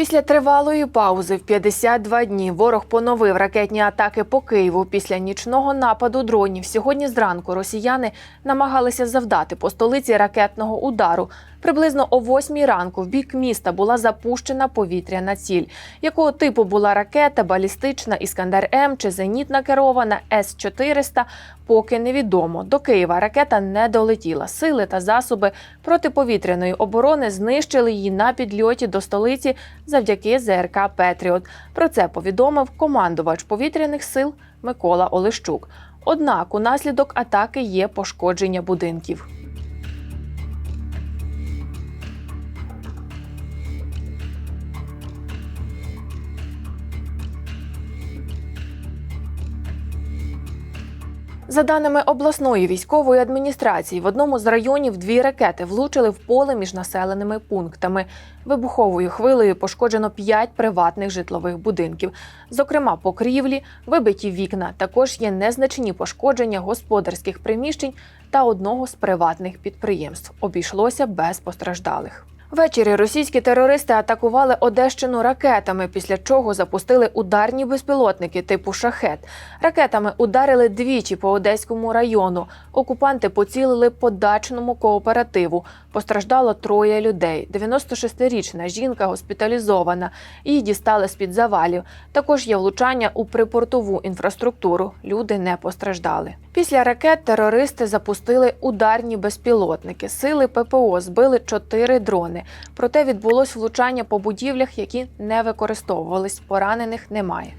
Після тривалої паузи в 52 дні ворог поновив ракетні атаки по Києву. Після нічного нападу дронів сьогодні зранку росіяни намагалися завдати по столиці ракетного удару. Приблизно о 8 ранку в бік міста була запущена повітряна ціль. Якого типу була ракета, балістична Іскандер М чи зенітна керована С-400, поки невідомо. До Києва ракета не долетіла. Сили та засоби протиповітряної оборони знищили її на підльоті до столиці завдяки ЗРК Петріот. Про це повідомив командувач повітряних сил Микола Олещук. Однак унаслідок атаки є пошкодження будинків. За даними обласної військової адміністрації, в одному з районів дві ракети влучили в поле між населеними пунктами. Вибуховою хвилею пошкоджено п'ять приватних житлових будинків. Зокрема, покрівлі, вибиті вікна. Також є незначні пошкодження господарських приміщень та одного з приватних підприємств. Обійшлося без постраждалих. Ввечері російські терористи атакували Одещину ракетами, після чого запустили ударні безпілотники типу шахет. Ракетами ударили двічі по Одеському району. Окупанти поцілили по дачному кооперативу. Постраждало троє людей. 96-річна жінка госпіталізована. Її дістали з-під завалів. Також є влучання у припортову інфраструктуру. Люди не постраждали. Після ракет терористи запустили ударні безпілотники. Сили ППО збили чотири дрони. Проте відбулось влучання по будівлях, які не використовувались. Поранених немає.